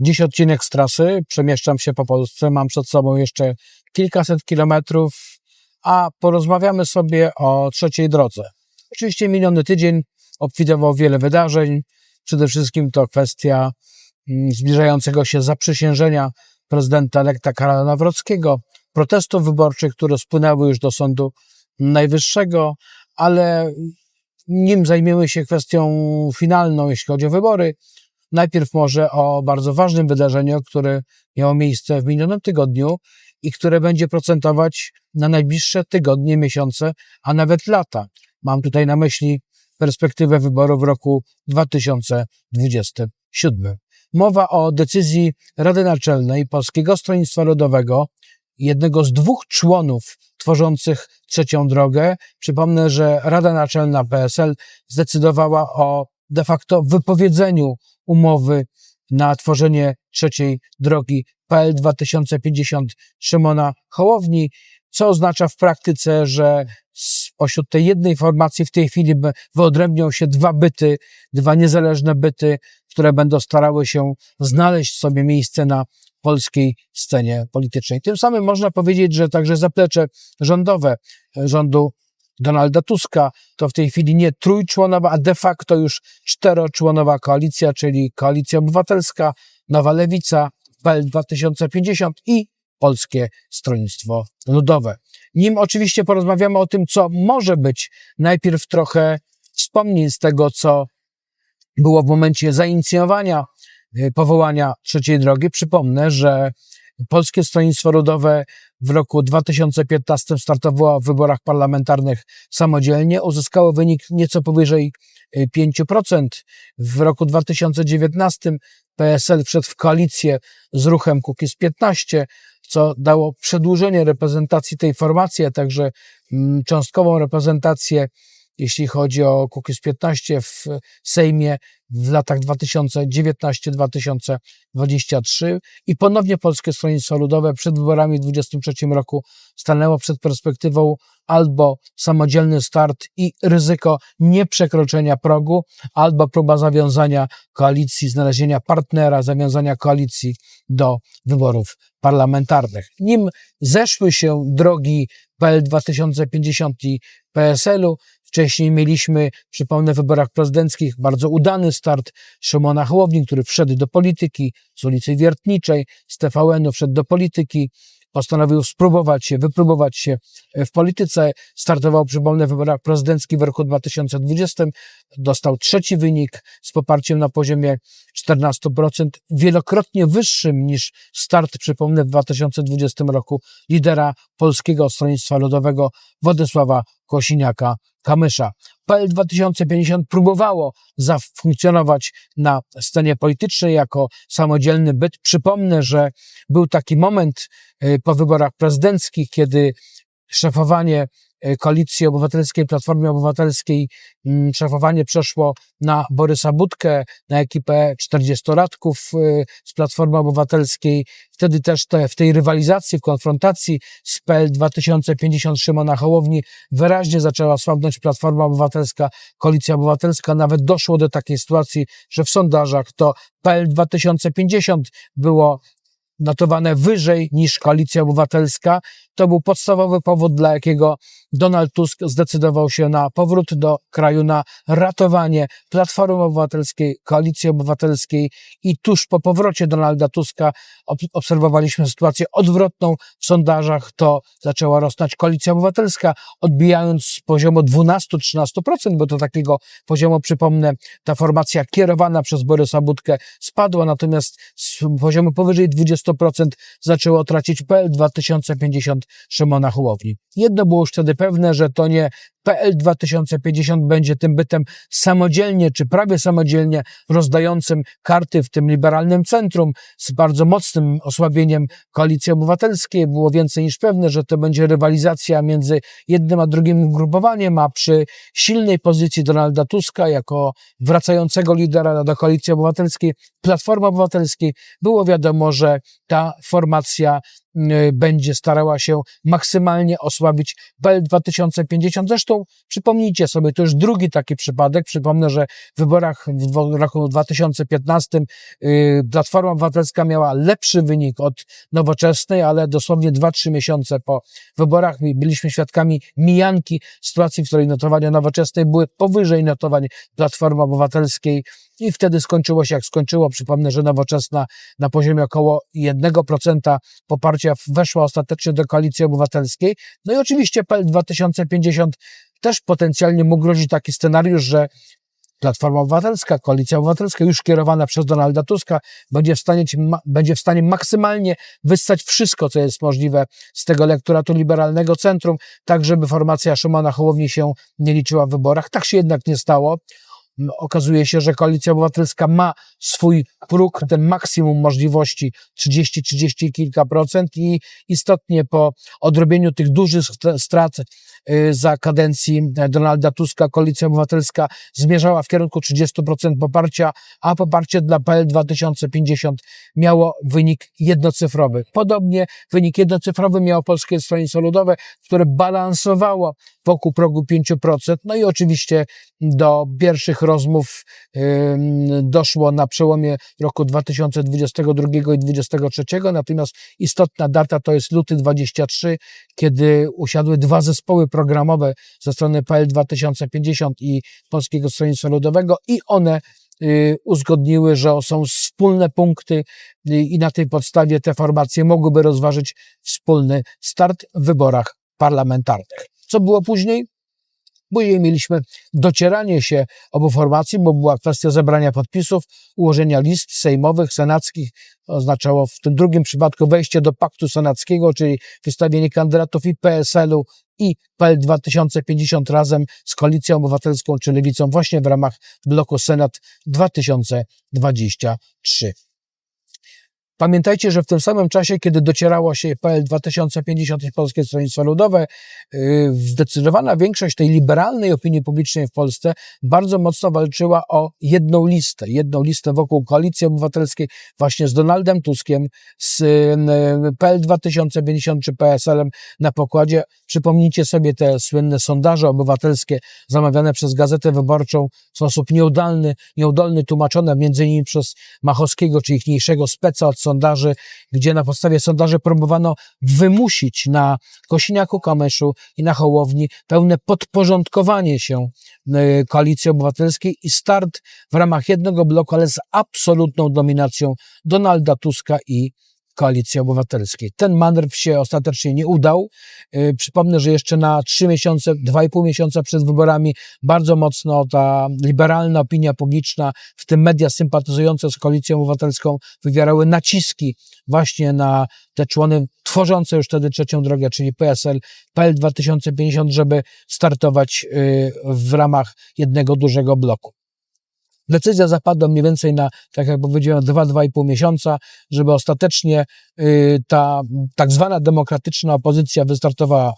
Dziś odcinek z trasy, przemieszczam się po Polsce, mam przed sobą jeszcze kilkaset kilometrów, a porozmawiamy sobie o trzeciej drodze. Oczywiście miniony tydzień obfitował wiele wydarzeń, przede wszystkim to kwestia mm, zbliżającego się zaprzysiężenia prezydenta elekta Karola Nawrockiego, protestów wyborczych, które spłynęły już do Sądu Najwyższego, ale nim zajmiemy się kwestią finalną, jeśli chodzi o wybory, najpierw może o bardzo ważnym wydarzeniu, które miało miejsce w minionym tygodniu i które będzie procentować na najbliższe tygodnie, miesiące, a nawet lata. Mam tutaj na myśli perspektywę wyborów w roku 2027. Mowa o decyzji Rady Naczelnej Polskiego Stronnictwa Ludowego, jednego z dwóch członów tworzących trzecią drogę. Przypomnę, że Rada Naczelna PSL zdecydowała o de facto wypowiedzeniu umowy na tworzenie trzeciej drogi PL 2050 Szymona Hołowni, co oznacza w praktyce, że spośród tej jednej formacji w tej chwili wyodrębnią się dwa byty, dwa niezależne byty, które będą starały się znaleźć sobie miejsce na polskiej scenie politycznej. Tym samym można powiedzieć, że także zaplecze rządowe rządu Donalda Tuska to w tej chwili nie trójczłonowa, a de facto już czteroczłonowa koalicja, czyli Koalicja Obywatelska, Nowa Lewica, PL 2050 i Polskie Stronnictwo Ludowe. Nim oczywiście porozmawiamy o tym, co może być, najpierw trochę wspomnień z tego, co było w momencie zainicjowania powołania trzeciej drogi. Przypomnę, że Polskie Stronnictwo Ludowe w roku 2015 startowało w wyborach parlamentarnych samodzielnie, uzyskało wynik nieco powyżej 5%. W roku 2019 PSL wszedł w koalicję z ruchem Kukiz 15, co dało przedłużenie reprezentacji tej formacji, a także cząstkową reprezentację jeśli chodzi o Kukiz 15 w Sejmie w latach 2019-2023 i ponownie Polskie Stronnictwo Ludowe przed wyborami w 2023 roku stanęło przed perspektywą albo samodzielny start i ryzyko nieprzekroczenia progu, albo próba zawiązania koalicji, znalezienia partnera, zawiązania koalicji do wyborów parlamentarnych. Nim zeszły się drogi PL 2050 i PSL-u, Wcześniej mieliśmy, przypomnę, w wyborach prezydenckich bardzo udany start Szymona Hołowni, który wszedł do polityki z ulicy Wiertniczej, z TVN-u wszedł do polityki, postanowił spróbować się, wypróbować się w polityce. Startował, przypomnę, w wyborach prezydenckich w roku 2020. Dostał trzeci wynik z poparciem na poziomie 14%, wielokrotnie wyższym niż start, przypomnę, w 2020 roku lidera Polskiego Stronnictwa Ludowego Władysława Kosiniaka Kamysza. PL 2050 próbowało zafunkcjonować na scenie politycznej jako samodzielny byt. Przypomnę, że był taki moment po wyborach prezydenckich, kiedy szefowanie Koalicji Obywatelskiej, Platformy Obywatelskiej, szefowanie przeszło na Borysa Budkę, na ekipę 40-latków z Platformy Obywatelskiej. Wtedy też te, w tej rywalizacji, w konfrontacji z PL 2050 Szymona Hołowni wyraźnie zaczęła słabnąć Platforma Obywatelska, Koalicja Obywatelska. Nawet doszło do takiej sytuacji, że w sondażach to PL 2050 było notowane wyżej niż Koalicja Obywatelska. To był podstawowy powód, dla jakiego Donald Tusk zdecydował się na powrót do kraju, na ratowanie Platformy Obywatelskiej, Koalicji Obywatelskiej i tuż po powrocie Donalda Tuska obserwowaliśmy sytuację odwrotną. W sondażach to zaczęła rosnąć Koalicja Obywatelska, odbijając z poziomu 12-13%, bo do takiego poziomu, przypomnę, ta formacja kierowana przez Borysa Budkę spadła, natomiast z poziomu powyżej 20% zaczęło tracić PL 2050 Szymona Hołowni. Jedno było już wtedy pewne, że to nie PL 2050 będzie tym bytem samodzielnie, czy prawie samodzielnie rozdającym karty w tym liberalnym centrum z bardzo mocnym osłabieniem koalicji obywatelskiej. Było więcej niż pewne, że to będzie rywalizacja między jednym a drugim ugrupowaniem, a przy silnej pozycji Donalda Tuska jako wracającego lidera do koalicji obywatelskiej, Platformy Obywatelskiej, było wiadomo, że ta formacja będzie starała się maksymalnie osłabić PL 2050. Zresztą Przypomnijcie sobie, to już drugi taki przypadek. Przypomnę, że w wyborach w roku 2015 yy, Platforma Obywatelska miała lepszy wynik od nowoczesnej, ale dosłownie 2-3 miesiące po wyborach byliśmy świadkami mijanki sytuacji, w której notowania nowoczesnej były powyżej notowań Platformy Obywatelskiej i wtedy skończyło się jak skończyło. Przypomnę, że nowoczesna na poziomie około 1% poparcia weszła ostatecznie do koalicji obywatelskiej. No i oczywiście PL 2050 też potencjalnie mógł grozić taki scenariusz, że Platforma Obywatelska, Koalicja Obywatelska, już kierowana przez Donalda Tuska, będzie w stanie, będzie w stanie maksymalnie wyssać wszystko, co jest możliwe z tego elektoratu liberalnego centrum, tak żeby formacja Szymona Hołowni się nie liczyła w wyborach. Tak się jednak nie stało okazuje się, że Koalicja Obywatelska ma swój próg, ten maksimum możliwości 30, 30 kilka procent i istotnie po odrobieniu tych dużych strat za kadencji Donalda Tuska Koalicja Obywatelska zmierzała w kierunku 30% poparcia, a poparcie dla PL 2050 miało wynik jednocyfrowy. Podobnie wynik jednocyfrowy miało Polskie Stronnictwo Ludowe, które balansowało wokół progu 5%. No i oczywiście do pierwszych rozmów doszło na przełomie roku 2022 i 2023, natomiast istotna data to jest luty 23, kiedy usiadły dwa zespoły programowe ze strony PL 2050 i Polskiego Stronnictwa Ludowego i one y, uzgodniły, że są wspólne punkty y, i na tej podstawie te formacje mogłyby rozważyć wspólny start w wyborach parlamentarnych. Co było później? Później mieliśmy docieranie się obu formacji, bo była kwestia zebrania podpisów, ułożenia list sejmowych, senackich. Oznaczało w tym drugim przypadku wejście do paktu senackiego, czyli wystawienie kandydatów i PSL-u i PL 2050 razem z Koalicją Obywatelską czy Lewicą właśnie w ramach bloku Senat 2023. Pamiętajcie, że w tym samym czasie, kiedy docierało się PL 2050 i Polskie Stronnictwo Ludowe, yy, zdecydowana większość tej liberalnej opinii publicznej w Polsce bardzo mocno walczyła o jedną listę, jedną listę wokół Koalicji Obywatelskiej, właśnie z Donaldem Tuskiem, z yy, PL 2050 czy PSL-em na pokładzie. Przypomnijcie sobie te słynne sondaże obywatelskie zamawiane przez Gazetę Wyborczą w sposób nieudolny, nieudolny tłumaczone między innymi przez Machowskiego, czy ichniejszego speca od sondaży, gdzie na podstawie sondaży próbowano wymusić na Kosiniaku Kamyszu i na Hołowni pełne podporządkowanie się e, Koalicji Obywatelskiej i start w ramach jednego bloku, ale z absolutną dominacją Donalda Tuska i Koalicji Obywatelskiej. Ten manewr się ostatecznie nie udał. Y, przypomnę, że jeszcze na trzy miesiące, dwa i pół miesiąca przed wyborami bardzo mocno ta liberalna opinia publiczna, w tym media sympatyzujące z Koalicją Obywatelską, wywierały naciski właśnie na te człony tworzące już wtedy trzecią drogę, czyli PSL, PL 2050, żeby startować y, w ramach jednego dużego bloku. Decyzja zapadła mniej więcej na, tak jak powiedziałem, 2-2,5 miesiąca, żeby ostatecznie y, ta tak zwana demokratyczna opozycja wystartowała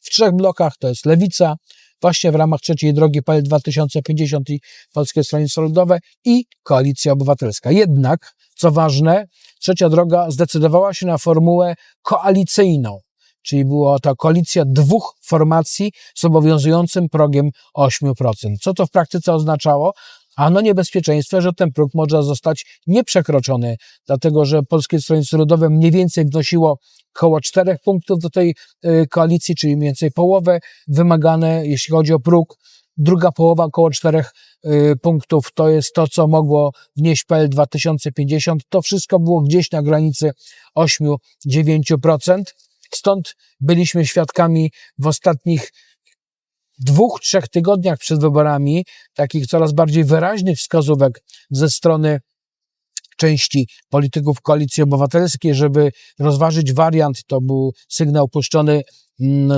w trzech blokach, to jest Lewica, właśnie w ramach trzeciej drogi PL 2050 i Polskie Stronnictwo Ludowe i Koalicja Obywatelska. Jednak, co ważne, trzecia droga zdecydowała się na formułę koalicyjną, czyli była to koalicja dwóch formacji z obowiązującym progiem 8%. Co to w praktyce oznaczało? Ano niebezpieczeństwo, że ten próg może zostać nieprzekroczony, dlatego że Polskie Stronnictwo Ludowe mniej więcej wnosiło około czterech punktów do tej y, koalicji, czyli mniej więcej połowę wymagane, jeśli chodzi o próg. Druga połowa około czterech y, punktów to jest to, co mogło wnieść PL 2050. To wszystko było gdzieś na granicy 8-9%. Stąd byliśmy świadkami w ostatnich dwóch, trzech tygodniach przed wyborami takich coraz bardziej wyraźnych wskazówek ze strony części polityków Koalicji Obywatelskiej, żeby rozważyć wariant, to był sygnał puszczony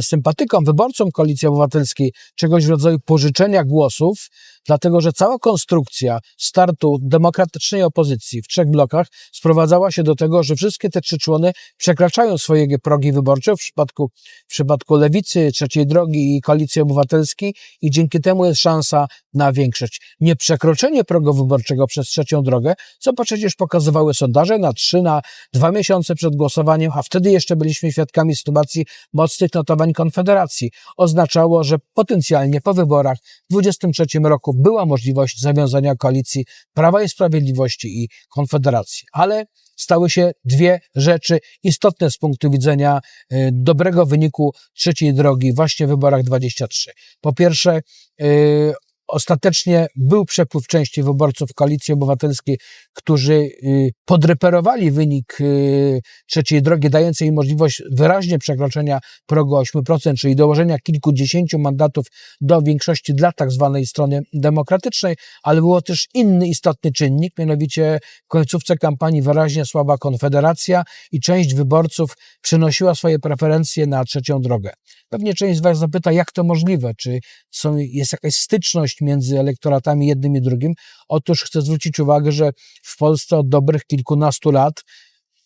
sympatykom, wyborcom Koalicji Obywatelskiej czegoś w rodzaju pożyczenia głosów, dlatego że cała konstrukcja startu demokratycznej opozycji w trzech blokach sprowadzała się do tego, że wszystkie te trzy człony przekraczają swoje progi wyborcze w przypadku, w przypadku Lewicy, Trzeciej Drogi i Koalicji Obywatelskiej i dzięki temu jest szansa na większość. Nie przekroczenie progu wyborczego przez Trzecią Drogę, co przecież pokazywały sondaże na trzy, na dwa miesiące przed głosowaniem, a wtedy jeszcze byliśmy świadkami sytuacji mocnych niższych notowań Konfederacji. Oznaczało, że potencjalnie po wyborach w 2023 roku była możliwość zawiązania koalicji Prawa i Sprawiedliwości i Konfederacji. Ale stały się dwie rzeczy istotne z punktu widzenia y, dobrego wyniku trzeciej drogi właśnie w wyborach 23. Po pierwsze, y, ostatecznie był przepływ części wyborców Koalicji Obywatelskiej, którzy y, podreperowali wynik y, trzeciej drogi, dającej im możliwość wyraźnie przekroczenia progu 8%, czyli dołożenia kilkudziesięciu mandatów do większości dla tak zwanej strony demokratycznej, ale było też inny istotny czynnik, mianowicie w końcówce kampanii wyraźnie słaba Konfederacja i część wyborców przenosiła swoje preferencje na trzecią drogę. Pewnie część z Was zapyta, jak to możliwe? Czy są, jest jakaś styczność między elektoratami jednym i drugim? Otóż chcę zwrócić uwagę, że w Polsce od dobrych kilkunastu lat,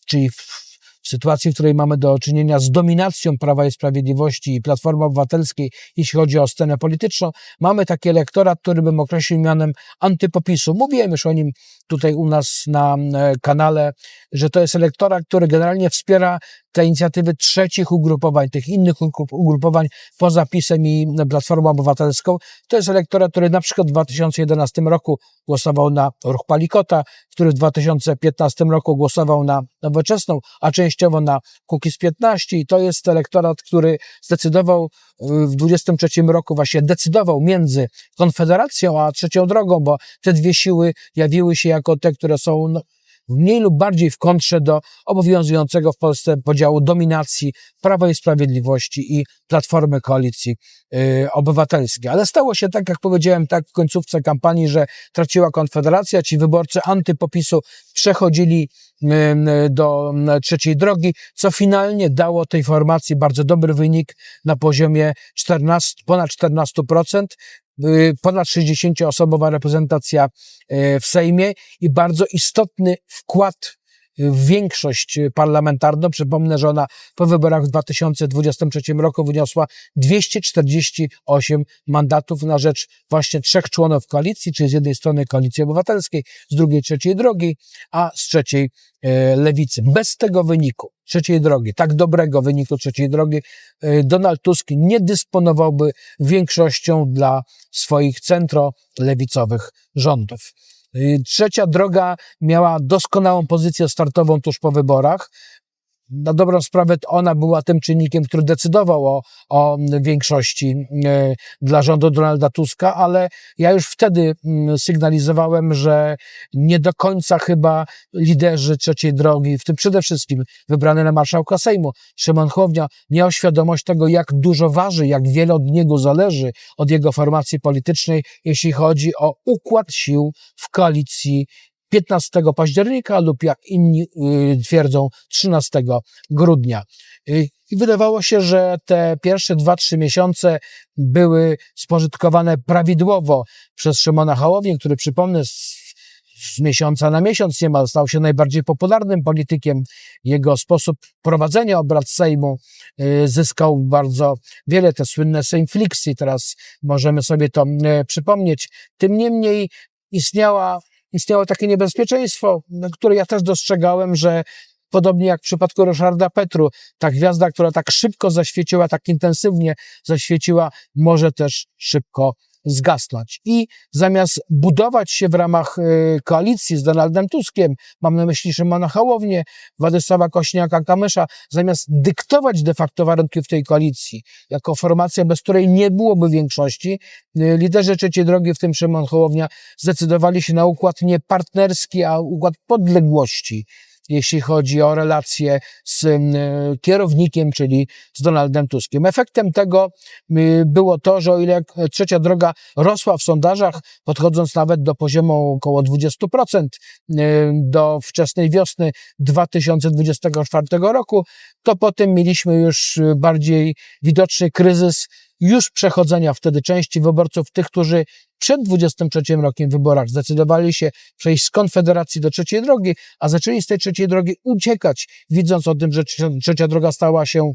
czyli w, w sytuacji, w której mamy do czynienia z dominacją Prawa i Sprawiedliwości i Platformy Obywatelskiej, jeśli chodzi o scenę polityczną, mamy taki elektorat, który bym określił mianem antypopisu. Mówiłem już o nim tutaj u nas na e, kanale, że to jest elektorat, który generalnie wspiera te inicjatywy trzecich ugrupowań, tych innych ugrupowań poza PiSem i Platformą Obywatelską. To jest elektorat, który na przykład w 2011 roku głosował na ruch Palikota, który w 2015 roku głosował na Nowoczesną, a częściowo na Kukiz 15 i to jest elektorat, który zdecydował w 23 roku właśnie decydował między Konfederacją a Trzecią Drogą, bo te dwie siły jawiły się jako te, które są no, mniej lub bardziej w kontrze do obowiązującego w Polsce podziału dominacji Prawa i Sprawiedliwości i Platformy Koalicji yy, Obywatelskiej. Ale stało się tak, jak powiedziałem, tak w końcówce kampanii, że traciła Konfederacja, ci wyborcy antypopisu przechodzili do trzeciej drogi, co finalnie dało tej formacji bardzo dobry wynik na poziomie 14, ponad 14%, y, ponad 60-osobowa reprezentacja y, w Sejmie i bardzo istotny wkład większość parlamentarną. Przypomnę, że ona po wyborach w 2023 roku wyniosła 248 mandatów na rzecz właśnie trzech członów koalicji, czyli z jednej strony Koalicji Obywatelskiej, z drugiej trzeciej drogi, a z trzeciej e, lewicy. Bez tego wyniku trzeciej drogi, tak dobrego wyniku trzeciej drogi, e, Donald Tusk nie dysponowałby większością dla swoich centrolewicowych rządów. Y, trzecia droga miała doskonałą pozycję startową tuż po wyborach na dobrą sprawę ona była tym czynnikiem, który decydował o, o większości e, dla rządu Donalda Tuska, ale ja już wtedy mm, sygnalizowałem, że nie do końca chyba liderzy trzeciej drogi, w tym przede wszystkim wybrany na marszałka Sejmu, Szymon Hołownia, miał świadomość tego, jak dużo waży, jak wiele od niego zależy, od jego formacji politycznej, jeśli chodzi o układ sił w koalicji 15 października lub jak inni y, twierdzą 13 grudnia. Y, I wydawało się, że te pierwsze 2-3 miesiące były spożytkowane prawidłowo przez Szymona Hołownię, który przypomnę z, miesiąca na miesiąc niemal stał się najbardziej popularnym politykiem. Jego sposób prowadzenia obrad Sejmu y, zyskał bardzo wiele, te słynne Sejmflixy, teraz możemy sobie to przypomnieć. Tym niemniej istniała istniało takie niebezpieczeństwo, które ja też dostrzegałem, że podobnie jak w przypadku Ryszarda Petru, ta gwiazda, która tak szybko zaświeciła, tak intensywnie zaświeciła, może też szybko zgasnąć. I zamiast budować się w ramach y, koalicji z Donaldem Tuskiem, mam na myśli Szymona Hołownię, Władysława Kośniaka-Kamysza, zamiast dyktować de facto warunki w tej koalicji, jako formacja, bez której nie byłoby większości, y, liderzy trzeciej drogi, w tym Szymon Hołownia, zdecydowali się na układ nie partnerski, a układ podległości jeśli chodzi o relacje z kierownikiem, czyli z Donaldem Tuskiem. Efektem tego było to, że o ile trzecia droga rosła w sondażach, podchodząc nawet do poziomu około 20% do wczesnej wiosny 2024 roku, to potem mieliśmy już bardziej widoczny kryzys już przechodzenia wtedy części wyborców, tych, którzy przed 23 rokiem w wyborach zdecydowali się przejść z Konfederacji do trzeciej drogi, a zaczęli z tej trzeciej drogi uciekać, widząc o tym, że trzecia droga stała się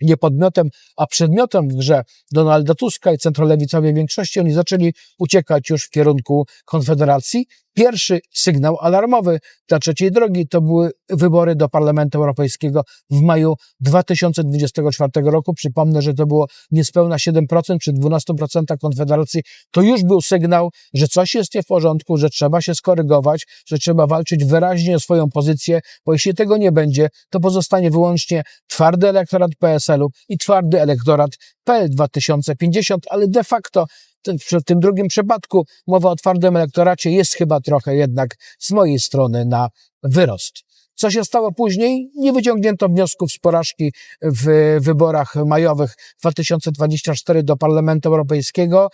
nie podmiotem, a przedmiotem w grze Donalda Tuska i centrolewicowej większości, oni zaczęli uciekać już w kierunku Konfederacji. Pierwszy sygnał alarmowy dla trzeciej drogi to były wybory do Parlamentu Europejskiego w maju 2024 roku. Przypomnę, że to było niespełna 7% czy 12% Konfederacji. To już był sygnał, że coś jest nie w porządku, że trzeba się skorygować, że trzeba walczyć wyraźnie o swoją pozycję, bo jeśli tego nie będzie, to pozostanie wyłącznie twardy elektorat PSL-u i twardy elektorat PL 2050, ale de facto w tym drugim przypadku mowa o twardym elektoracie jest chyba trochę jednak z mojej strony na wyrost. Co się stało później? Nie wyciągnięto wniosków z porażki w wyborach majowych 2024 do Parlamentu Europejskiego.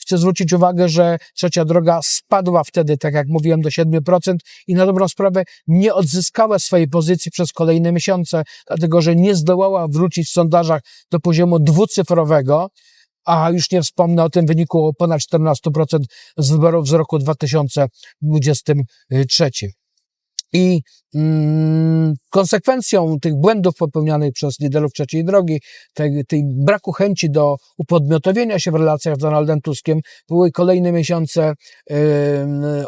Chcę zwrócić uwagę, że trzecia droga spadła wtedy, tak jak mówiłem, do 7% i na dobrą sprawę nie odzyskała swojej pozycji przez kolejne miesiące, dlatego że nie zdołała wrócić w sondażach do poziomu dwucyfrowego, a już nie wspomnę o tym wyniku o ponad 14% z wyborów z roku 2023. I mm, konsekwencją tych błędów popełnianych przez liderów trzeciej drogi, tej, tej braku chęci do upodmiotowienia się w relacjach z Donaldem Tuskiem, były kolejne miesiące y,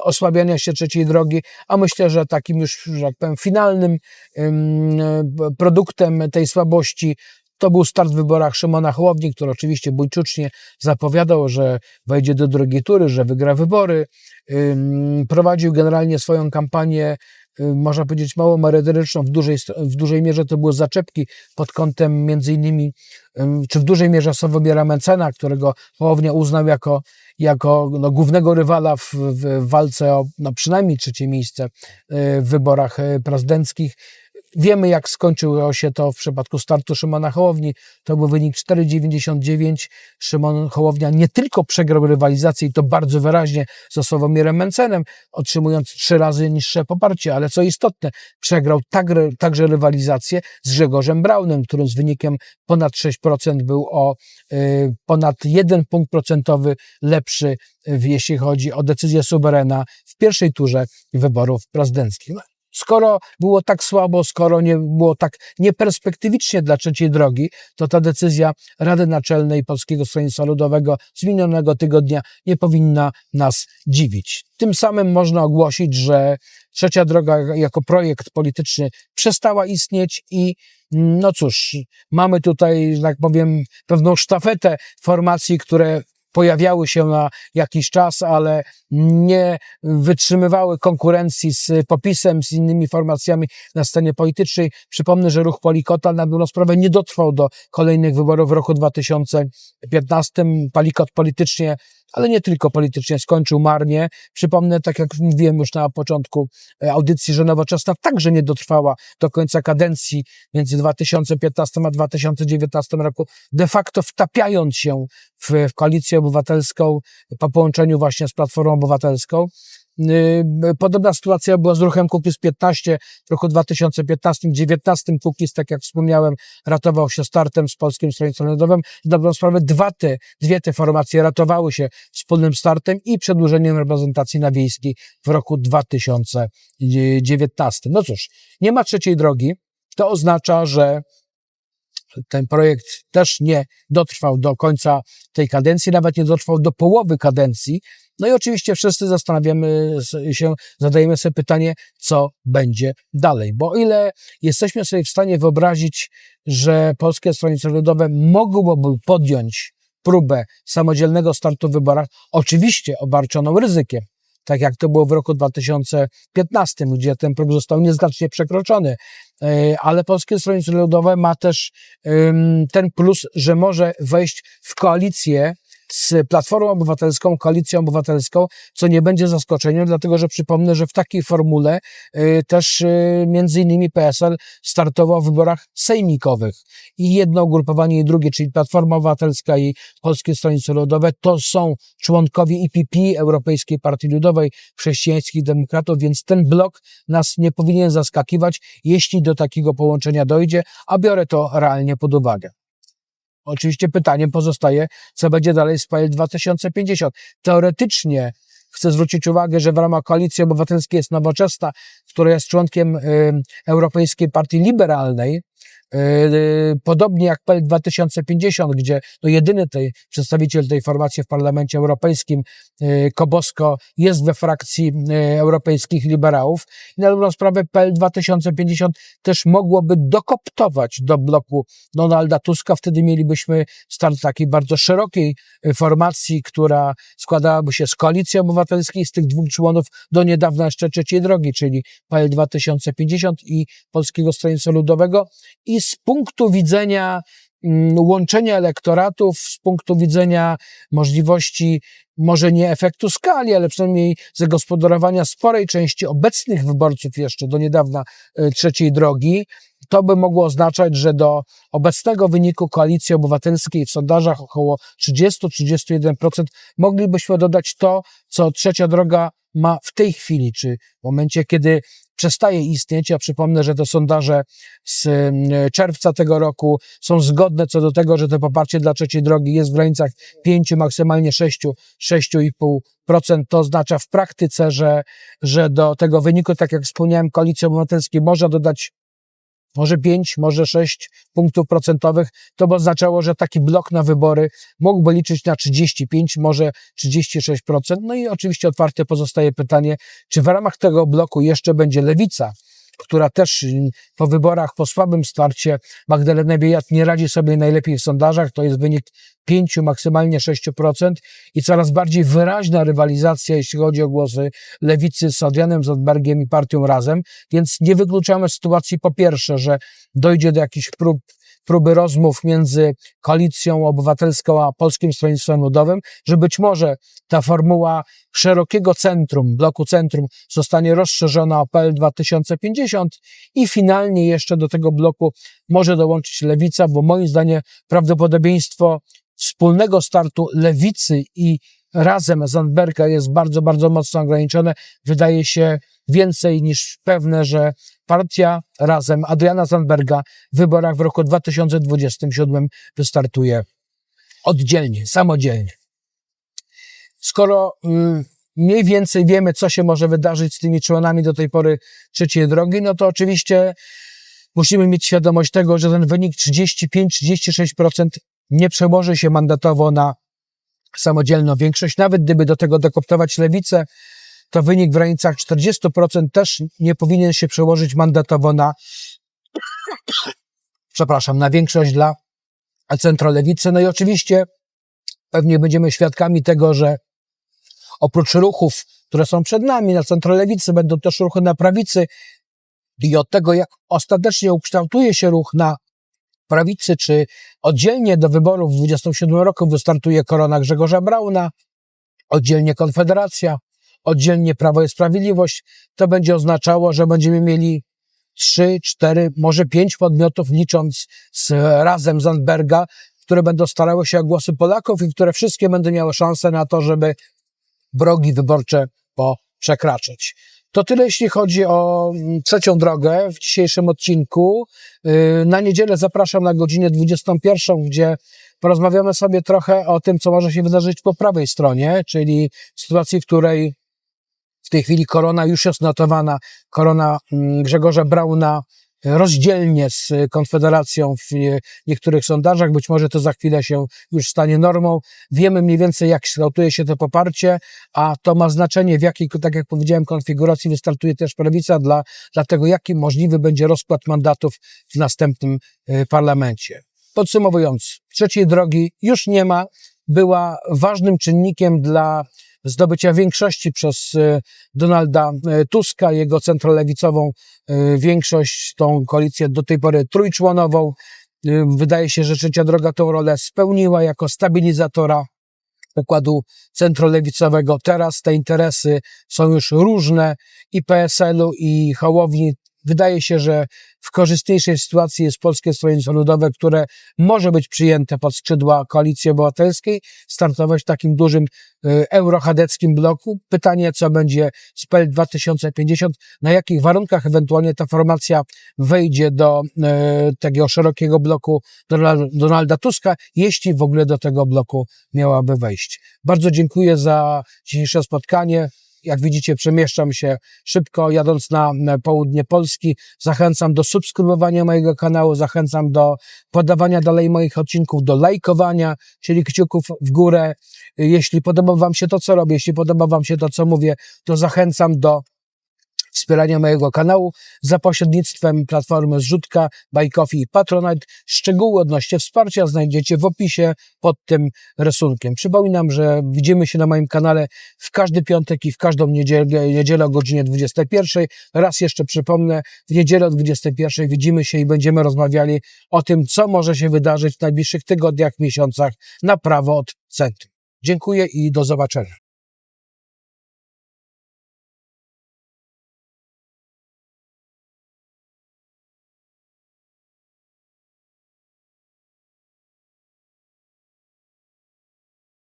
osłabiania się trzeciej drogi, a myślę, że takim już, że tak powiem, finalnym y, produktem tej słabości to był start w wyborach Szymona Hołowni, który oczywiście bójczucznie zapowiadał, że wejdzie do drugiej tury, że wygra wybory. Prowadził generalnie swoją kampanię, można powiedzieć, mało merytoryczną. W dużej, w dużej mierze to były zaczepki pod kątem między innymi, czy w dużej mierze Sławomiera Mencena, którego Hołownia uznał jako, jako no, głównego rywala w, w walce o no, przynajmniej trzecie miejsce w wyborach prezydenckich. Wiemy, jak skończyło się to w przypadku startu Szymona Hołowni. To był wynik 4,99. Szymon Hołownia nie tylko przegrał rywalizację i to bardzo wyraźnie z Sławomirem Mencenem, otrzymując trzy razy niższe poparcie, ale co istotne, przegrał tak, także rywalizację z Grzegorzem Braunem, którym z wynikiem ponad 6% był o y, ponad 1 punkt procentowy lepszy, y, jeśli chodzi o decyzję suwerena w pierwszej turze wyborów prezydenckich. Skoro było tak słabo, skoro nie było tak nieperspektywicznie dla trzeciej drogi, to ta decyzja Rady Naczelnej Polskiego Stronnictwa Ludowego z minionego tygodnia nie powinna nas dziwić. Tym samym można ogłosić, że trzecia droga jako projekt polityczny przestała istnieć i no cóż, mamy tutaj, że tak powiem, pewną sztafetę formacji, które pojawiały się na jakiś czas, ale nie wytrzymywały konkurencji z popisem, z innymi formacjami na scenie politycznej. Przypomnę, że ruch Palikota na dobrą sprawę nie dotrwał do kolejnych wyborów w roku 2015. Palikot politycznie ale nie tylko politycznie, skończył marnie. Przypomnę, tak jak mówiłem już na początku e, audycji, że Nowoczesna także nie dotrwała do końca kadencji między 2015 a 2019 roku, de facto wtapiając się w, w koalicję obywatelską po połączeniu właśnie z Platformą Obywatelską. Y, podobna sytuacja była z ruchem Kukiz 15 w roku 2015-2019. Kukiz, tak jak wspomniałem, ratował się startem z Polskim Stronnictwem Ludowym. Dobrą sprawę dwa te, dwie te formacje ratowały się wspólnym startem i przedłużeniem reprezentacji na wiejskiej w roku 2019. No cóż, nie ma trzeciej drogi. To oznacza, że ten projekt też nie dotrwał do końca tej kadencji, nawet nie dotrwał do połowy kadencji. No i oczywiście wszyscy zastanawiamy się, zadajemy sobie pytanie, co będzie dalej. Bo o ile jesteśmy sobie w stanie wyobrazić, że Polskie Stronnictwo Ludowe mogłoby podjąć próbę samodzielnego startu w wyborach, oczywiście obarczoną ryzykiem, tak jak to było w roku 2015, gdzie ten próg został nieznacznie przekroczony. E, ale Polskie Stronnictwo Ludowe ma też ten plus, że może wejść w koalicję z Platformą Obywatelską, Koalicją Obywatelską, co nie będzie zaskoczeniem, dlatego że przypomnę, że w takiej formule y, też y, między innymi PSL startował w wyborach sejmikowych i jedno ugrupowanie i drugie, czyli Platforma Obywatelska i Polskie Stronnictwo Ludowe, to są członkowie IPP, Europejskiej Partii Ludowej, chrześcijańskich demokratów, więc ten blok nas nie powinien zaskakiwać, jeśli do takiego połączenia dojdzie, a biorę to realnie pod uwagę. Oczywiście pytaniem pozostaje, co będzie dalej z PL 2050. Teoretycznie chcę zwrócić uwagę, że w ramach Koalicji Obywatelskiej jest Nowoczesna, która jest członkiem y, Europejskiej Partii Liberalnej, Podobnie jak PL 2050, gdzie no jedyny tej, przedstawiciel tej formacji w Parlamencie Europejskim, yy, Kobosko, jest we frakcji yy, europejskich liberałów. I na dobrą sprawę PL 2050 też mogłoby dokoptować do bloku Donalda Tuska. Wtedy mielibyśmy start takiej bardzo szerokiej formacji, która składałaby się z Koalicji Obywatelskiej, z tych dwóch członów do niedawna jeszcze trzeciej drogi, czyli PL 2050 i Polskiego Stronnictwa Ludowego. I z punktu widzenia mm, łączenia elektoratów, z punktu widzenia możliwości, może nie efektu skali, ale przynajmniej zagospodarowania sporej części obecnych wyborców jeszcze do niedawna y, trzeciej drogi, to by mogło oznaczać, że do obecnego wyniku Koalicji Obywatelskiej w sondażach około 30-31% moglibyśmy dodać to, co trzecia droga ma w tej chwili, czy w momencie, kiedy przestaje istnieć. Ja przypomnę, że te sondaże z mm, czerwca tego roku są zgodne co do tego, że to poparcie dla trzeciej drogi jest w granicach 5, maksymalnie 6, 6,5%. To oznacza w praktyce, że, że do tego wyniku, tak jak wspomniałem, Koalicji Obywatelskiej można dodać może 5, może 6 punktów procentowych, to by oznaczało, że taki blok na wybory mógłby liczyć na 35, może 36%. No i oczywiście otwarte pozostaje pytanie, czy w ramach tego bloku jeszcze będzie lewica, która też y, po wyborach, po słabym starcie Magdalena Biejat nie radzi sobie najlepiej w sondażach, to jest wynik 5, maksymalnie 6% i coraz bardziej wyraźna rywalizacja, jeśli chodzi o głosy lewicy z Adrianem Zandbergiem i partią Razem, więc nie wykluczamy sytuacji po pierwsze, że dojdzie do jakichś prób próby rozmów między Koalicją Obywatelską a Polskim Stronnictwem Ludowym, że być może ta formuła szerokiego centrum, bloku centrum zostanie rozszerzona o PL 2050 i finalnie jeszcze do tego bloku może dołączyć Lewica, bo moim zdaniem prawdopodobieństwo wspólnego startu Lewicy i razem Zandberga jest bardzo, bardzo mocno ograniczone. Wydaje się więcej niż pewne, że partia razem Adriana Zandberga w wyborach w roku 2027 wystartuje oddzielnie, samodzielnie. Skoro y, mniej więcej wiemy, co się może wydarzyć z tymi członami do tej pory trzeciej drogi, no to oczywiście musimy mieć świadomość tego, że ten wynik 35-36% nie przełoży się mandatowo na samodzielną większość. Nawet gdyby do tego dokoptować lewicę, to wynik w granicach 40% też nie powinien się przełożyć mandatowo na, przepraszam, na większość dla centrolewicy. No i oczywiście pewnie będziemy świadkami tego, że oprócz ruchów, które są przed nami na centrolewicy, będą też ruchy na prawicy i od tego, jak ostatecznie ukształtuje się ruch na prawicy, czy oddzielnie do wyborów w 27 roku wystartuje korona Grzegorza Brauna, oddzielnie Konfederacja, oddzielnie Prawo i Sprawiedliwość, to będzie oznaczało, że będziemy mieli trzy, cztery, może pięć podmiotów, licząc z razem Zandberga, które będą starały się o głosy Polaków i które wszystkie będą miały szansę na to, żeby brogi wyborcze przekraczać. To tyle, jeśli chodzi o mm, trzecią drogę w dzisiejszym odcinku. Yy, Na niedzielę zapraszam na godzinę 21, gdzie porozmawiamy sobie trochę o tym, co może się wydarzyć po prawej stronie, czyli sytuacji, w której w tej chwili korona już jest notowana, korona mm, Grzegorza Brauna rozdzielnie z Konfederacją w niektórych sondażach. Być może to za chwilę się już stanie normą. Wiemy mniej więcej, jak kształtuje się to poparcie, a to ma znaczenie, w jakiej, tak jak powiedziałem, konfiguracji wystartuje też prawica, dla, dla tego, jaki możliwy będzie rozkład mandatów w następnym parlamencie. Podsumowując, trzeciej drogi już nie ma. Była ważnym czynnikiem dla zdobycia większości przez e, Donalda e, Tuska, jego centrolewicową e, większość, tą koalicję do tej pory trójczłonową. Wydaje się, że trzecia droga tą rolę spełniła jako stabilizatora układu centrolewicowego. Teraz te interesy są już różne i PSL-u, i Hołowni Wydaje się, że w korzystniejszej sytuacji jest Polskie Stronnictwo Ludowe, które może być przyjęte pod skrzydła Koalicji Obywatelskiej, startować w takim dużym y, eurochadeckim bloku. Pytanie, co będzie z PL 2050, na jakich warunkach ewentualnie ta formacja wejdzie do y, takiego szerokiego bloku Donalda Tuska, jeśli w ogóle do tego bloku miałaby wejść. Bardzo dziękuję za dzisiejsze spotkanie. Jak widzicie, przemieszczam się szybko, jadąc na południe Polski. Zachęcam do subskrybowania mojego kanału, zachęcam do podawania dalej moich odcinków, do lajkowania, czyli kciuków w górę. Jeśli podoba Wam się to, co robię, jeśli podoba Wam się to, co mówię, to zachęcam do wspierania mojego kanału za pośrednictwem platformy Zrzutka, Coffee i Patronite. Szczegóły odnośnie wsparcia znajdziecie w opisie pod tym rysunkiem. Przypominam, że widzimy się na moim kanale w każdy piątek i w każdą niedzielę, niedzielę o godzinie 21. Raz jeszcze przypomnę, w niedzielę o 21 widzimy się i będziemy rozmawiali o tym, co może się wydarzyć w najbliższych tygodniach, miesiącach na prawo od centrum. Dziękuję i do zobaczenia.